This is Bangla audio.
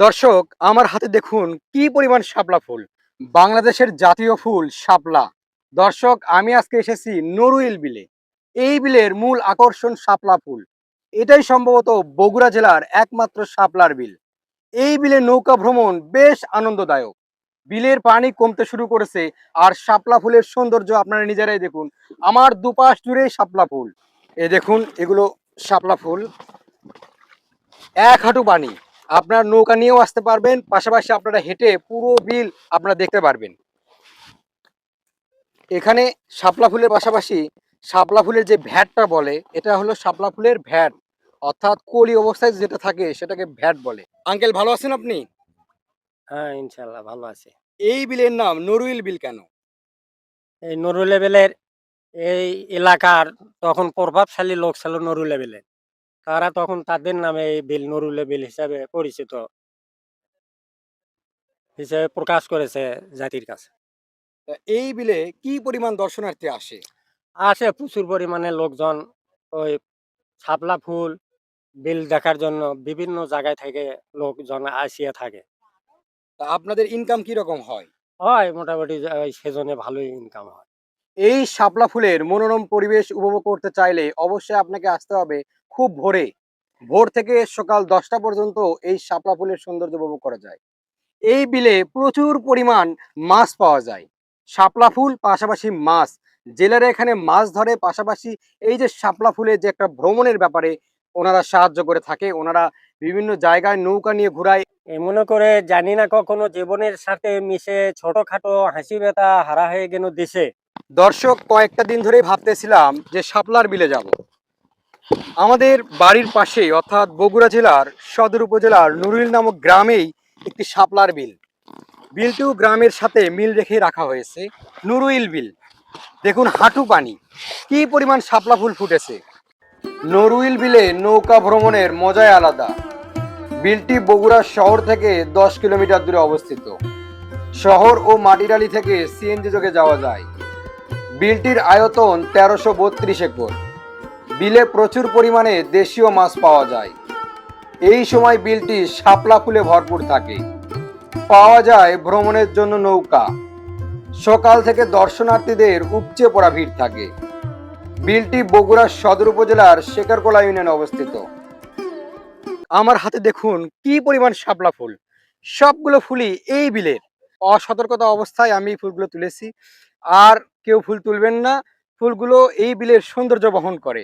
দর্শক, আমার হাতে দেখুন কি পরিমাণ শাপলা ফুল। বাংলাদেশের জাতীয় ফুল শাপলা। দর্শক, আমি আজকে এসেছি নরুইল বিলে। এই বিলের মূল আকর্ষণ শাপলা ফুল। এটাই সম্ভবত বগুড়া জেলার একমাত্র শাপলার বিল। এই বিলে নৌকা ভ্রমণ বেশ আনন্দদায়ক। বিলের পানি কমতে শুরু করেছে আর শাপলা ফুলের সৌন্দর্য আপনারা নিজেরাই দেখুন। আমার দুপাশ জুড়েই শাপলা ফুল। এ দেখুন, এগুলো শাপলা ফুল। এক হাঁটু পানি। আপনার নৌকা নিয়েও আসতে পারবেন পাশাপাশি আপনারা হেঁটে পুরো বিল আপনারা দেখতে পারবেন। এখানে শাপলা ফুলের পাশাপাশি শাপলা ফুলের যে ভ্যাটটা বলে এটা হলো শাপলা ফুলের ভ্যাট। অর্থাৎ কলি অবস্থায় যেটা থাকে সেটাকে ভ্যাট বলে। আঙ্কেল ভালো আছেন আপনি? হ্যাঁ ইনশাল্লাহ ভালো আছে। এই বিলের নাম নরুইল বিল কেন? এই নরু লেভেলের এই এলাকার তখন প্রভাবশালী লোক ছিল নরু লেভেলের তারা তখন তাদের নামে এই বিল নরু লেভেল হিসাবে পরিচিত হিসেবে প্রকাশ করেছে জাতির কাছে। এই বিলে কি পরিমাণ দর্শনার্থী আসে? আসে প্রচুর পরিমাণে লোকজন ওই শাপলা ফুল বিল দেখার জন্য বিভিন্ন জায়গায় থেকে লোকজন আসিয়া থাকে। তা আপনাদের ইনকাম কি রকম হয়? হয় মোটামুটি সেজনে ভালোই ইনকাম হয়। এই শাপলা ফুলের মনোরম পরিবেশ উপভোগ করতে চাইলে অবশ্যই আপনাকে আসতে হবে খুব ভোরে ভোর থেকে সকাল দশটা পর্যন্ত এই শাপলা ফুলের সৌন্দর্য উপভোগ করা যায়। এই বিলে প্রচুর পরিমাণ মাছ পাওয়া যায়। শাপলা ফুল পাশাপাশি মাছ জেলেরা এখানে মাছ ধরে পাশাপাশি এই যে শাপলা ফুলের যে একটা ভ্রমণের ব্যাপারে ওনারা সাহায্য করে থাকে ওনারা বিভিন্ন জায়গায় নৌকা নিয়ে ঘুরায়। এ মনে করে জানি না কখনো জীবনের সাথে মিশে ছোটখাটো হাসি ব্যথা হারা হয়ে গেল দেশে। দর্শক কয়েকটা দিন ধরেই ভাবতেছিলাম যে শাপলার বিলে যাব। আমাদের বাড়ির পাশে অর্থাৎ বগুড়া জেলার সদর উপজেলার নুরুল নামক গ্রামেই একটি শাপলার বিল। বিলটিও গ্রামের সাথে মিল রেখে রাখা হয়েছে, নুরুইল বিল। দেখুন হাঁটু পানি, কি পরিমাণ শাপলা ফুল ফুটেছে। নরুইল বিলে নৌকা ভ্রমণের মজাই আলাদা। বিলটি বগুড়া শহর থেকে দশ কিলোমিটার দূরে অবস্থিত। শহর ও মাটিরালি থেকে সিএনজি যোগে যাওয়া যায়। বিলটির আয়তন তেরোশো বত্রিশ একর। বিলে প্রচুর পরিমাণে দেশীয় মাছ পাওয়া যায়। এই সময় বিলটি শাপলা ফুলে ভরপুর থাকে। পাওয়া যায় ভ্রমণের জন্য নৌকা। সকাল থেকে দর্শনার্থীদের উপচে পড়া ভিড় থাকে। বিলটি বগুড়া সদর উপজেলার শেখারকোলা ইউনিয়নে অবস্থিত। আমার হাতে দেখুন কি পরিমাণ শাপলা ফুল। সবগুলো ফুলই এই বিলের। অসতর্কতা অবস্থায় আমি ফুলগুলো তুলেছি। আর কেউ ফুল তুলবেন না। ফুলগুলো এই বিলের সৌন্দর্য বহন করে।